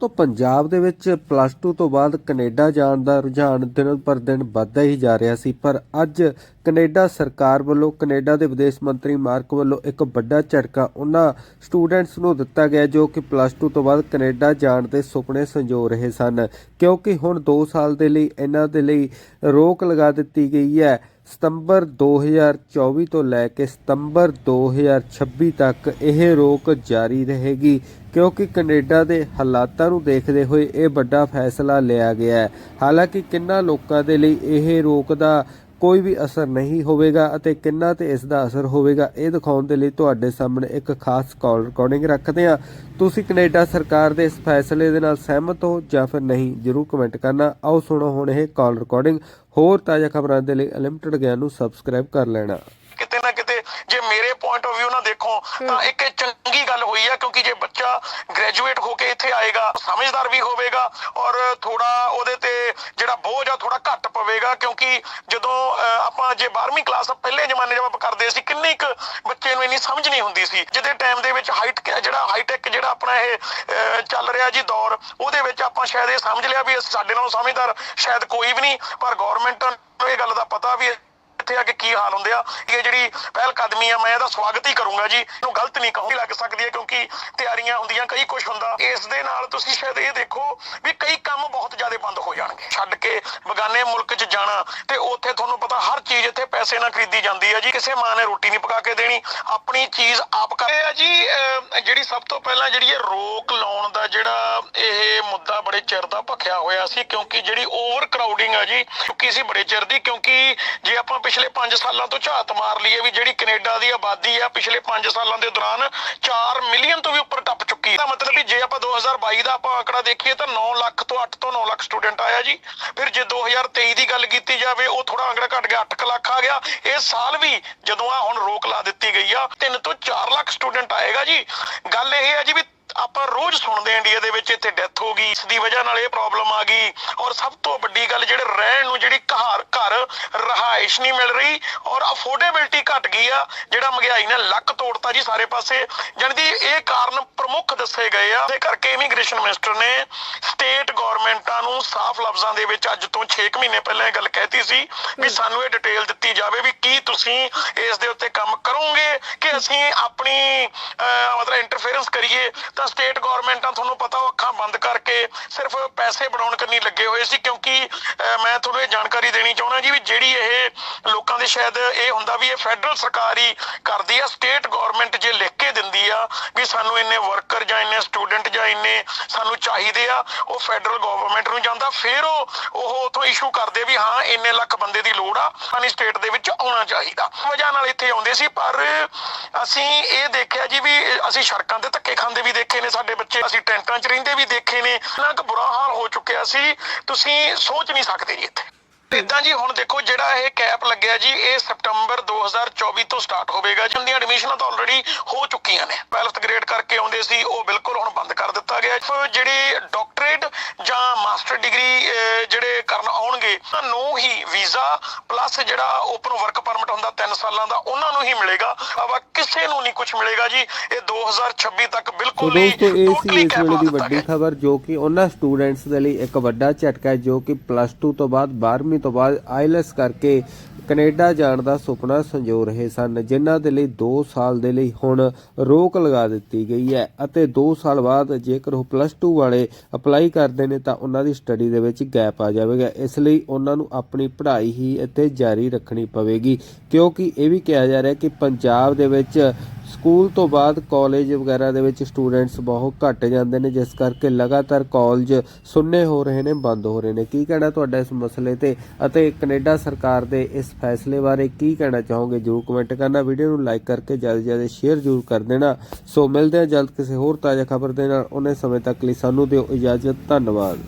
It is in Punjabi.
ਤੋਂ ਪੰਜਾਬ ਦੇ ਵਿੱਚ ਪਲੱਸ 2 ਤੋਂ ਬਾਅਦ ਕੈਨੇਡਾ ਜਾਣ ਦਾ ਰੁਝਾਨ ਦਿਨ ਪਰ ਦਿਨ ਵੱਧਦਾ ਹੀ ਜਾ ਰਿਹਾ ਸੀ, ਪਰ ਅੱਜ ਕੈਨੇਡਾ ਸਰਕਾਰ ਵੱਲੋਂ, ਕੈਨੇਡਾ ਦੇ ਵਿਦੇਸ਼ ਮੰਤਰੀ ਮਾਰਕ ਵੱਲੋਂ ਇੱਕ ਵੱਡਾ ਝਟਕਾ ਉਹਨਾਂ ਸਟੂਡੈਂਟਸ ਨੂੰ ਦਿੱਤਾ ਗਿਆ ਜੋ ਕਿ ਪਲੱਸ 2 ਤੋਂ ਬਾਅਦ ਕੈਨੇਡਾ ਜਾਣ ਦੇ ਸੁਪਨੇ ਸੰਜੋ ਰਹੇ ਸਨ। ਕਿਉਂਕਿ ਹੁਣ 2 ਸਾਲ ਦੇ ਲਈ ਇਹਨਾਂ ਦੇ ਲਈ ਰੋਕ ਲਗਾ ਦਿੱਤੀ ਗਈ ਹੈ। ਸਤੰਬਰ 2024 ਤੋਂ ਲੈ ਕੇ ਸਤੰਬਰ 2026 ਤੱਕ ਇਹ ਰੋਕ ਜਾਰੀ ਰਹੇਗੀ, ਕਿਉਂਕਿ ਕੈਨੇਡਾ ਦੇ ਹਾਲਾਤਾਂ ਨੂੰ ਦੇਖਦੇ ਹੋਏ ਇਹ ਵੱਡਾ ਫੈਸਲਾ ਲਿਆ ਗਿਆ ਹੈ। ਹਾਲਾਂਕਿ ਕਿੰਨਾ ਲੋਕਾਂ ਦੇ ਲਈ ਇਹ ਰੋਕ ਦਾ ਕੋਈ ਵੀ ਅਸਰ ਨਹੀਂ ਹੋਵੇਗਾ ਅਤੇ ਕਿੰਨਾ ਤੇ ਇਸ ਦਾ ਅਸਰ ਹੋਵੇਗਾ, ਇਹ ਦਿਖਾਉਣ ਦੇ ਲਈ ਤੁਹਾਡੇ ਸਾਹਮਣੇ ਇੱਕ ਖਾਸ ਕਾਲ ਰਿਕਾਰਡਿੰਗ ਰੱਖਦੇ ਹਾਂ। ਤੁਸੀਂ ਕੈਨੇਡਾ ਸਰਕਾਰ ਦੇ ਇਸ ਫੈਸਲੇ ਦੇ ਨਾਲ ਸਹਿਮਤ ਹੋ ਜਾਂ ਫਿਰ ਨਹੀਂ, ਜਰੂਰ ਕਮੈਂਟ ਕਰਨਾ। ਆਓ ਸੁਣੋ ਹੁਣ ਇਹ ਕਾਲ ਰਿਕਾਰਡਿੰਗ। ਹੋਰ ਤਾਜ਼ਾ ਖਬਰਾਂ ਦੇ ਲਈ ਅਨਲਿਮਟਿਡ ਗਿਆਨ ਨੂੰ ਸਬਸਕ੍ਰਾਈਬ ਕਰ ਲੈਣਾ। ਜੇ ਮੇਰੇ ਪੁਆਇੰਟ ਆਫ View ਨਾਲ ਦੇਖੋ ਤਾਂ ਇੱਕ ਇਹ ਚੰਗੀ ਗੱਲ ਹੋਈ ਹੈ ਕਿਉਂਕਿ ਜੇ ਬੱਚਾ ਗ੍ਰੈਜੂਏਟ ਹੋ ਕੇ ਇੱਥੇ ਆਏਗਾ ਸਮਝਦਾਰ ਵੀ ਹੋਵੇਗਾ ਔਰ ਥੋੜਾ ਉਹਦੇ ਤੇ ਜਿਹੜਾ ਬੋਝ ਆ ਥੋੜਾ ਘੱਟ ਪਵੇਗਾ ਕਿਉਂਕਿ ਜਦੋਂ ਆਪਾਂ ਜੇ 12ਵੀਂ ਕਲਾਸ ਪਹਿਲੇ ਜ਼ਮਾਨੇ 'ਚ ਆਪਾਂ ਕਰਦੇ ਸੀ ਕਿੰਨੀ ਕੁ ਬੱਚੇ ਨੂੰ ਇੰਨੀ ਸਮਝ ਨਹੀਂ ਹੁੰਦੀ ਸੀ। ਜਿਹਦੇ ਟਾਈਮ ਦੇ ਵਿੱਚ ਹਾਈਟ ਜਿਹੜਾ ਹਾਈਟੈਕ ਜਿਹੜਾ ਆਪਣਾ ਇਹ ਚੱਲ ਰਿਹਾ ਜੀ ਦੌਰ ਉਹਦੇ ਵਿੱਚ ਆਪਾਂ ਸ਼ਾਇਦ ਇਹ ਸਮਝ ਲਿਆ ਵੀ ਸਾਡੇ ਨਾਲੋਂ ਸਮਝਦਾਰ ਸ਼ਾਇਦ ਕੋਈ ਵੀ ਨਹੀਂ ਪਰ ਗਵਰਨਮੈਂਟ ਨੂੰ ਇਹ ਗੱਲ ਦਾ ਪਤਾ ਵੀ ਇੱਥੇ ਆ ਕੇ ਕੀ ਹਾਲ ਹੁੰਦੇ ਆ? ਇਹ ਜਿਹੜੀ ਪਹਿਲ ਕਦਮੀ ਆ, ਮੈਂ ਇਹਦਾ ਸਵਾਗਤ ਹੀ ਕਰੂੰਗਾ ਜੀ। ਇਹਨੂੰ ਗਲਤ ਨਹੀਂ ਕਹੂੰਗੀ ਲੱਗ ਸਕਦੀ ਹੈ, ਕਿਉਂਕਿ ਤਿਆਰੀਆਂ ਹੁੰਦੀਆਂ ਕਈ ਕੁਝ ਹੁੰਦਾ। ਇਸ ਦੇ ਨਾਲ ਤੁਸੀਂ ਸ਼ਾਇਦ ਇਹ ਦੇਖੋ ਵੀ ਕਈ ਕੰਮ ਬਹੁਤ ਜ਼ਿਆਦਾ ਬੰਦ ਹੋ ਜਾਣਗੇ। ਛੱਡ ਕੇ ਬਗਾਨੇ ਮੁਲਕ 'ਚ ਜਾਣਾ ਤੇ ਉੱਥੇ ਤੁਹਾਨੂੰ ਪਤਾ ਹਰ ਚੀਜ਼ ਇੱਥੇ ਪੈਸੇ ਨਾਲ ਖਰੀਦੀ ਜਾਂਦੀ ਹੈ ਜੀ। ਕਿਸੇ ਮਾਂ ਨੇ ਰੋਟੀ ਨਹੀਂ ਪਕਾ ਕੇ ਦੇਣੀ। ਆਪਣੀ ਚੀਜ਼ ਆਪ ਕਰੇ ਆ ਜੀ ਜਿਹੜੀ ਸਭ ਤੋਂ ਪਹਿਲਾਂ ਜਿਹੜੀ ਇਹ ਰੋਕ ਲਾਉਣ ਦਾ ਜਿਹੜਾ ਇਹ ਮੁੱਦਾ ਬੜੇ ਚਿਰ ਦਾ ਭਖਿਆ ਹੋਇਆ ਸੀ, ਕਿਉਂਕਿ ਜਿਹੜੀ ਓਵਰ ਕਰਾਊਡਿੰਗ ਆ ਜੀ, ਚੁੱਕੀ ਸੀ ਬੜੇ ਚਿਰ ਦੀ, ਕਿਉਂਕਿ ਜੇ ਆਪਾਂ ਪਿਛਲੇ 5 ਸਾਲਾਂ ਤੋਂ ਝਾਤ ਮਾਰ ਲਈਏ ਵੀ ਜਿਹੜੀ ਕੈਨੇਡਾ ਦੀ ਆਬਾਦੀ ਆ, ਪਿਛਲੇ 5 ਸਾਲਾਂ ਦੇ ਦੌਰਾਨ 4 ਮਿਲੀਅਨ ਤੋਂ ਵੀ ਉੱਪਰ ਟੱਪ ਚੁੱਕੀ ਹੈ ਦਾ ਮਤਲਬ ਵੀ ਜੇ ਆਪਾਂ 2022 ਦਾ ਆਪਾਂ ਆંકੜਾ ਦੇਖੀਏ ਤਾਂ 9 ਲੱਖ ਤੋਂ 8 ਤੋਂ 9 ਲੱਖ ਸਟੂਡੈਂਟ ਆਇਆ ਜੀ। ਫਿਰ ਜੇ 2023 ਦੀ ਗੱਲ ਕੀਤੀ ਜਾਵੇ, ਉਹ ਥੋੜਾ ਆંકੜਾ ਘਟ ਗਿਆ 8 ਲੱਖ ਆ ਗਿਆ। ਇਹ ਸਾਲ ਵੀ ਜਦੋਂ ਆ ਹੁਣ ਰੋਕ ਲਾ ਦਿੱਤੀ ਗਈ ਆ 3 ਤੋਂ 4 ਲੱਖ ਸਟੂਡੈਂਟ ਆਏਗਾ ਜੀ। ਗੱਲ ਇਹ ਹੈ ਜੀ ਵੀ ਆਪਾਂ ਰੋਜ਼ ਸੁਣਦੇ ਹਾਂ ਇੰਡੀਆ ਦੇ ਵਿੱਚ ਇੱਥੇ ਡੈਥ ਹੋ ਗਈ ਇਸ ਦੀ ਵਜ੍ਹਾ ਨਾਲ ਇਹ ਪ੍ਰੋਬਲਮ ਆ ਗਈ ਔਰ ਸਭ ਤੋਂ ਵੱਡੀ ਗੱਲ ਜਿਹੜੇ ਰਹਿਣ ਨੂੰ ਜਿਹੜੀ ਘਰ ਘਰ ਰਹਾਇਸ਼ ਨਹੀਂ ਮਿਲ ਰਹੀ ਔਰ ਅਫੋਰਡੇਬਿਲਟੀ ਘਟ ਗਈ ਆ ਜਿਹੜਾ ਮਹਿੰਗਾਈ ਨੇ ਲੱਕ ਤੋੜਤਾ ਜੀ ਸਾਰੇ ਪਾਸੇ। ਜਾਣੀ ਦੀ ਇਹ ਕਾਰਨ ਪ੍ਰਮੁੱਖ ਦੱਸੇ ਗਏ ਆ। ਤੇ ਕਰਕੇ ਇਮੀਗ੍ਰੇਸ਼ਨ ਮਿਨਿਸਟਰ ਨੇ ਸਟੇਟ ਗਵਰਨਮੈਂਟਾਂ ਨੂੰ ਸਾਫ਼ ਲਫ਼ਜ਼ਾਂ ਦੇ ਵਿੱਚ ਅੱਜ ਤੋਂ 6 ਮਹੀਨੇ ਪਹਿਲਾਂ ਇਹ ਗੱਲ ਕਹਿਤੀ ਸੀ ਵੀ ਸਾਨੂੰ ਇਹ ਡਿਟੇਲ ਦਿੱਤੀ ਜਾਵੇ ਵੀ ਕੀ ਤੁਸੀਂ ਇਸ ਦੇ ਉੱਤੇ ਕੰਮ ਕਰੋਗੇ ਕਿ ਅਸੀਂ ਆਪਣੀ ਇੰਟਰਫੇਰੈਂਸ ਕਰੀਏ ਤਾਂ ਸਟੇਟ ਗਵਰਨਮੈਂਟਾਂ ਤੁਹਾਨੂੰ ਪਤਾ ਉਹ ਅੱਖਾਂ ਬੰਦ ਕਰਕੇ ਸਿਰਫ ਪੈਸੇ ਬਣਾਉਣ ਕਰਨੀ ਲੱਗੇ ਹੋਏ ਸੀ ਕਿਉਂਕਿ ਅਹ, ਮੈਂ ਤੁਹਾਨੂੰ ਇਹ ਜਾਣਕਾਰੀ ਦੇਣੀ ਚਾਹੁੰਦਾ ਜੀ ਵੀ ਜਿਹੜੀ ਇਹ ਲੋਕਾਂ ਦੇ ਸ਼ਾਇਦ ਇਹ ਹੁੰਦਾ ਵੀ ਇਹ ਫੈਡਰਲ ਸਰਕਾਰ ਹੀ ਕਰਦੀ ਆ ਸਟੇਟ ਗਵਰਨਮੈਂਟ ਜੇ ਲਿਖ ਕੇ ਦਿੰਦੀ ਆ ਵੀ ਸਾਨੂੰ ਇੰਨੇ ਵਰਕਰ ਜਾਂ ਇੰਨੇ ਸਟੂਡੈਂਟ ਜਾਂ ਇੰਨੇ ਸਾਨੂੰ ਚਾਹੀਦੇ ਆ, ਉਹ ਫੈਡਰਲ ਗਵਰਨਮੈਂਟ ਨੂੰ ਜਾਂਦਾ, ਫਿਰ ਉਹ ਉਹ ਉਥੋਂ ਇਸ਼ੂ ਕਰਦੇ ਵੀ ਹਾਂ, ਇੰਨੇ ਲੱਖ ਬੰਦੇ ਦੀ ਲੋੜ ਆ, ਸਾਨੀ ਸਟੇਟ ਦੇ ਵਿੱਚ ਆਉਣਾ ਚਾਹੀਦਾ। ਵਜ੍ਹਾ ਨਾਲ ਇੱਥੇ ਆਉਂਦੇ ਸੀ, ਪਰ ਅਸੀਂ ਇਹ ਦੇਖਿਆ ਜੀ ਵੀ ਅਸੀਂ ਸੜਕਾਂ ਤੇ ਧੱਕੇ ਖਾਂਦੇ ਵੀ ਦੇਖੇ ਨੇ ਸਾਡੇ ਬੱਚੇ, ਅਸੀਂ ਟੈਂਟਾਂ 'ਚ ਰਹਿੰਦੇ ਵੀ ਦੇਖੇ ਨੇ। ਇੰਨਾ ਕੁ ਬੁਰਾ ਹਾਲ ਹੋ ਚੁੱਕਿਆ ਸੀ, ਤੁਸੀਂ ਸੋਚ ਨਹੀਂ ਸਕਦੇ ਜੀ ਇੱਥੇ। ਇਦਾਂ ਜੀ ਹੁਣ ਦੇਖੋ ਜਿਹੜਾ ਇਹ ਕੈਪ ਲੱਗਿਆ ਜੀ ਇਹ ਸਤੰਬਰ 2024 ਤੋਂ ਸਟਾਰਟ ਹੋਵੇਗਾ ਜਿੰਨੀਆਂ ਐਡਮਿਸ਼ਨਾਂ ਤਾਂ ਆਲਰੇਡੀ ਹੋ ਚੁੱਕੀਆਂ ਨੇ। 12th ਗ੍ਰੇਡ ਕਰਕੇ ਆਉਂਦੇ ਸੀ ਉਹ ਬਿਲਕੁਲ ਹੁਣ ਬੰਦ ਕਰ ਦਿੱਤਾ ਗਿਆ। ਜਿਹੜੇ ਡਾਕਟਰੇਟ ਜਾਂ ਮਾਸਟਰ ਡਿਗਰੀ ਜਿਹੜੇ ਕਰਨ ਆਉਣਗੇ ਉਹਨਾਂ ਨੂੰ ਹੀ ਵੀਜ਼ਾ ਪਲੱਸ ਜਿਹੜਾ ਓਪਨ ਵਰਕ ਪਰਮਿਟ ਹੁੰਦਾ 3 ਸਾਲਾਂ ਦਾ ਉਹਨਾਂ ਨੂੰ ਹੀ ਮਿਲੇਗਾ। ਆਵਾ ਕਿਸੇ ਨੂੰ ਨਹੀਂ ਕੁਝ ਮਿਲੇਗਾ ਜੀ। ਇਹ 2026 ਤੱਕ ਬਿਲਕੁਲ ਹੀ ਦੋਸਤੋ ਇਹ ਸੀ ਇਸ ਵੇਲੇ ਦੀ ਵੱਡੀ। ਖਬਰ ਜੋ ਕਿ ਉਹਨਾਂ ਸਟੂਡੈਂਟਸ ਦੇ ਲਈ ਇੱਕ ਵੱਡਾ ਝਟਕਾ ਹੈ ਜੋ ਕਿ ਪਲੱਸ 2 ਤੋਂ ਬਾਅਦ 12ਵੀਂ ਤੋਂ ਬਾਅਦ ਆਈਲੈਸ ਕਰਕੇ ਕੈਨੇਡਾ ਜਾਣ ਦਾ ਸੁਪਨਾ ਸੰਜੋ ਰਹੇ ਸਨ, ਜਿਨ੍ਹਾਂ ਦੇ ਲਈ 2 ਸਾਲ ਦੇ ਲਈ ਹੁਣ ਰੋਕ ਲਗਾ ਦਿੱਤੀ ਗਈ ਹੈ ਅਤੇ 2 ਸਾਲ ਬਾਅਦ ਜੇਕਰ ਉਹ ਪਲੱਸ 2 ਵਾਲੇ ਅਪਲਾਈ ਕਰਦੇ ਨੇ ਤਾਂ ਉਹਨਾਂ ਦੀ ਸਟੱਡੀ ਦੇ ਵਿੱਚ ਗੈਪ ਆ ਜਾਵੇਗਾ। ਇਸ ਲਈ ਉਹਨਾਂ ਨੂੰ ਆਪਣੀ ਪੜ੍ਹਾਈ ਹੀ ਇੱਥੇ ਜਾਰੀ ਰੱਖਣੀ ਪਵੇਗੀ, ਕਿਉਂਕਿ ਇਹ ਵੀ ਕਿਹਾ ਜਾ ਰਿਹਾ ਕਿ ਪੰਜਾਬ ਦੇ ਵਿੱਚ ਸਕੂਲ ਤੋਂ ਬਾਅਦ ਕਾਲਜ ਵਗੈਰਾ ਦੇ ਵਿੱਚ ਸਟੂਡੈਂਟਸ ਬਹੁਤ ਘਟ ਜਾਂਦੇ ਨੇ, ਜਿਸ ਕਰਕੇ ਲਗਾਤਾਰ ਕਾਲਜ ਸੁੰਨੇ ਹੋ ਰਹੇ ਨੇ, ਬੰਦ ਹੋ ਰਹੇ ਨੇ। ਕੀ ਕਹਿਣਾ ਤੁਹਾਡਾ ਇਸ ਮਸਲੇ ਤੇ ਅਤੇ ਕੈਨੇਡਾ ਸਰਕਾਰ ਦੇ ਇਸ ਫੈਸਲੇ ਬਾਰੇ ਕੀ ਕਹਿਣਾ ਚਾਹੋਗੇ? ਜਰੂਰ ਕਮੈਂਟ ਕਰਨਾ, ਵੀਡੀਓ ਨੂੰ ਲਾਈਕ ਕਰਕੇ ਜ਼ਿਆਦਾ ਜ਼ਿਆਦਾ ਸ਼ੇਅਰ ਜਰੂਰ ਕਰ ਦੇਣਾ। ਸੋ ਮਿਲਦੇ ਹਾਂ ਜਲਦ ਕਿਸੇ ਹੋਰ ਤਾਜ਼ਾ ਖਬਰ ਦੇ ਨਾਲ। ਉਹਨੇ ਸਮੇਂ ਤੱਕ ਲਈ ਸਾਨੂੰ ਦਿਓ ਇਜਾਜ਼ਤ। ਧੰਨਵਾਦ।